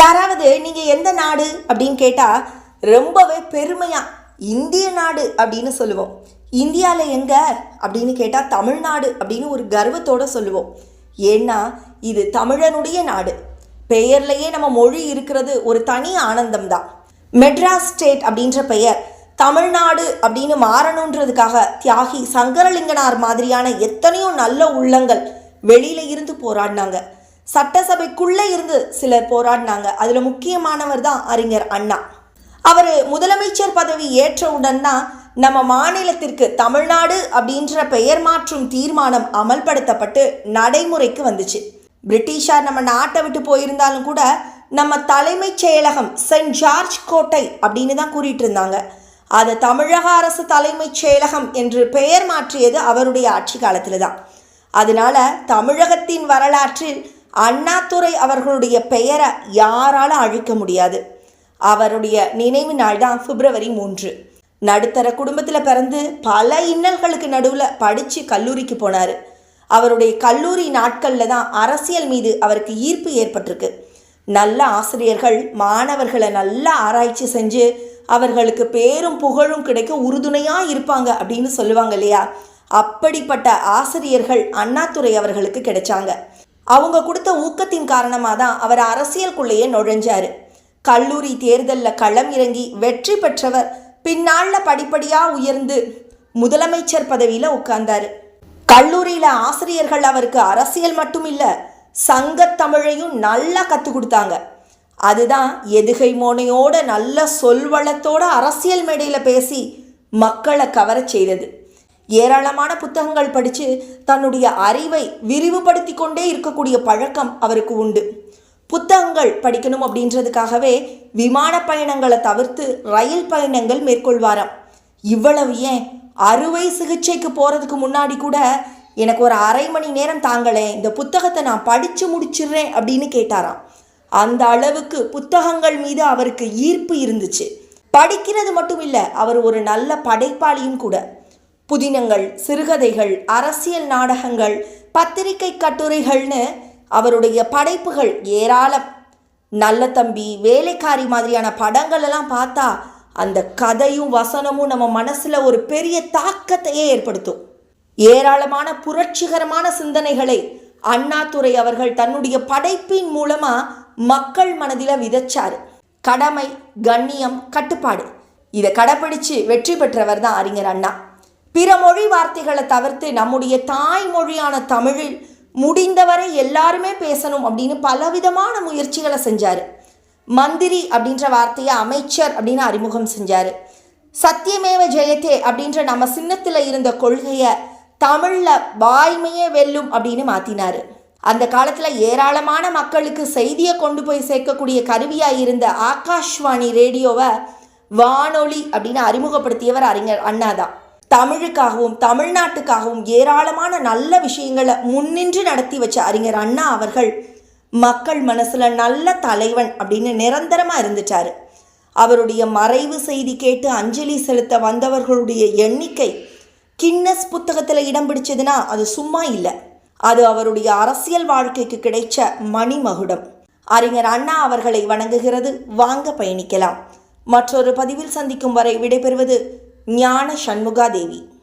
யாராவது நீங்கள் எந்த நாடு அப்படின்னு கேட்டால் ரொம்பவே பெருமையாக இந்திய நாடு அப்படின்னு சொல்லுவோம். இந்தியாவில் எங்கே அப்படின்னு கேட்டால் தமிழ்நாடு அப்படின்னு ஒரு கர்வத்தோடு சொல்லுவோம். ஏன்னா இது தமிழனுடைய நாடு. பெயர்லேயே நம்ம மொழி இருக்கிறது ஒரு தனி ஆனந்தம் தான் மெட்ராஸ் ஸ்டேட் அப்படின்ற பெயர் தமிழ்நாடு அப்படின்னு மாறணுன்றதுக்காக தியாகி சங்கரலிங்கனார் மாதிரியான எத்தனையோ நல்ல உள்ளங்கள் வெளியில இருந்து போராடினாங்க. சட்டசபைக்குள்ளே இருந்து சிலர் போராடினாங்க. அதில் முக்கியமானவர் தான் அறிஞர் அண்ணா. அவர் முதலமைச்சர் பதவி ஏற்றவுடன் தான் நம்ம மாநிலத்திற்கு தமிழ்நாடு அப்படின்ற பெயர் மாற்றும் தீர்மானம் அமல்படுத்தப்பட்டு நடைமுறைக்கு வந்துச்சு. பிரிட்டிஷார் நம்ம நாட்டை விட்டு போயிருந்தாலும் கூட நம்ம தலைமைச் செயலகம் சென்ட் ஜார்ஜ் கோட்டை அப்படின்னு தான் கூறிட்டு இருந்தாங்க. அதை தமிழக அரசு தலைமைச் செயலகம் என்று பெயர் மாற்றியது அவருடைய ஆட்சி காலத்தில் தான் அதனால தமிழகத்தின் வரலாற்றில் அண்ணாதுரை அவர்களுடைய பெயரை யாராலும் அழிக்க முடியாது. அவருடைய நினைவு நாள் தான் பிப்ரவரி மூன்று. நடுத்தர குடும்பத்தில் பிறந்து பல இன்னல்களுக்கு நடுவில் படித்து கல்லூரிக்கு போனார். அவருடைய கல்லூரி நாட்களில் தான் அரசியல் மீது அவருக்கு ஈர்ப்பு ஏற்பட்டிருக்கு. நல்ல ஆசிரியர்கள் மாணவர்களை நல்லா ஆராய்ச்சி செஞ்சு அவர்களுக்கு பேரும் புகழும் கிடைக்க உறுதுணையாக இருப்பாங்க அப்படின்னு சொல்லுவாங்க இல்லையா? அப்படிப்பட்ட ஆசிரியர்கள் அண்ணாதுரை அவர்களுக்கு கிடைச்சாங்க. அவங்க கொடுத்த ஊக்கத்தின் காரணமாக தான் அவர் அரசியலுக்குள்ளேயே நுழைஞ்சாரு. கல்லூரி தேர்தலில் களம் இறங்கி வெற்றி பெற்றவர் பின்னாளில் படிப்படியாக உயர்ந்து முதலமைச்சர் பதவியில் உட்கார்ந்தார். கல்லூரியில் ஆசிரியர்கள் அவருக்கு அரசியல் மட்டும் இல்லை சங்கத்தமிழையும் நல்லா கற்றுக் கொடுத்தாங்க. அதுதான் எதுகை மோனையோட நல்ல சொல்வளத்தோட அரசியல் மேடையில் பேசி மக்களை கவரச் செய்தது. ஏராளமான புத்தகங்கள் படித்து தன்னுடைய அறிவை விரிவுபடுத்தி கொண்டே இருக்கக்கூடிய பழக்கம் அவருக்கு உண்டு. புத்தகங்கள் படிக்கணும் அப்படின்றதுக்காகவே விமான பயணங்களை தவிர்த்து ரயில் பயணங்கள் மேற்கொள்வாராம். இவ்வளவு ஏன்? அறுவை சிகிச்சைக்கு போகிறதுக்கு முன்னாடி கூட எனக்கு ஒரு அரை மணி நேரம் தாங்களேன் இந்த புத்தகத்தை நான் படித்து முடிச்சிடுறேன் அப்படின்னு கேட்டாராம். அந்த அளவுக்கு புத்தகங்கள் மீது அவருக்கு ஈர்ப்பு இருந்துச்சு. படிக்கிறது மட்டும் இல்லை அவர் ஒரு நல்ல படைப்பாளியும் கூட. புதினங்கள் சிறுகதைகள் அரசியல் நாடகங்கள் பத்திரிகை கட்டுரைகள்னு அவருடைய படைப்புகள் ஏராளம். நல்ல தம்பி வேலைக்காரி மாதிரியான படங்கள் எல்லாம் பார்த்தா அந்த கதையும் வசனமும் நம்ம மனசுல ஒரு பெரிய தாக்கத்தையே ஏற்படுத்தும். ஏராளமான புரட்சிகரமான சிந்தனைகளை அண்ணாதுரை அவர்கள் தன்னுடைய படைப்பின் மூலமாக மக்கள் மனதில் விதைச்சாரு. கடமை கண்ணியம் கட்டுப்பாடு. இதை கடைப்பிடிச்சு வெற்றி பெற்றவர் தான் அறிஞர் அண்ணா. பிற மொழி வார்த்தைகளை தவிர்த்து நம்முடைய தாய்மொழியான தமிழில் முடிந்தவரை எல்லாருமே பேசணும் அப்படின்னு பலவிதமான முயற்சிகளை செஞ்சார். மந்திரி அப்படின்ற வார்த்தையை அமைச்சர் அப்படின்னு அறிமுகம் செஞ்சார். சத்தியமேவ ஜெயத்தே அப்படின்ற நம்ம சின்னத்தில் இருந்த கொள்கையை தமிழில் வாய்மையே வெல்லும் அப்படின்னு மாற்றினார் அந்த காலத்தில் ஏராளமான மக்களுக்கு செய்தியை கொண்டு போய் சேர்க்கக்கூடிய கருவியாக இருந்த ஆகாஷ்வாணி ரேடியோவை வானொலி அப்படின்னு அறிமுகப்படுத்தியவர் அறிஞர் அண்ணா தான் தமிழுக்காகவும் தமிழ்நாட்டுக்காகவும் ஏராளமான நல்ல விஷயங்களை முன்னின்று நடத்தி வச்ச அறிஞர் அண்ணா அவர்கள் மக்கள் மனசில் நல்ல தலைவன் அப்படின்னு நிரந்தரமாக இருந்துட்டார். அவருடைய மறைவு செய்தி கேட்டு அஞ்சலி செலுத்த வந்தவர்களுடைய எண்ணிக்கை கின்னஸ் புத்தகத்தில் இடம் பிடிச்சதுன்னா அது சும்மா இல்லை. அது அவருடைய அரசியல் வாழ்க்கைக்கு கிடைச்ச மணிமகுடம். அறிஞர் அண்ணா அவர்களை வணங்குகிறது. வாங்க பயணிக்கலாம். மற்றொரு பதிவில் சந்திக்கும் வரை விடைபெறுவது ஞான சண்முகாதேவி.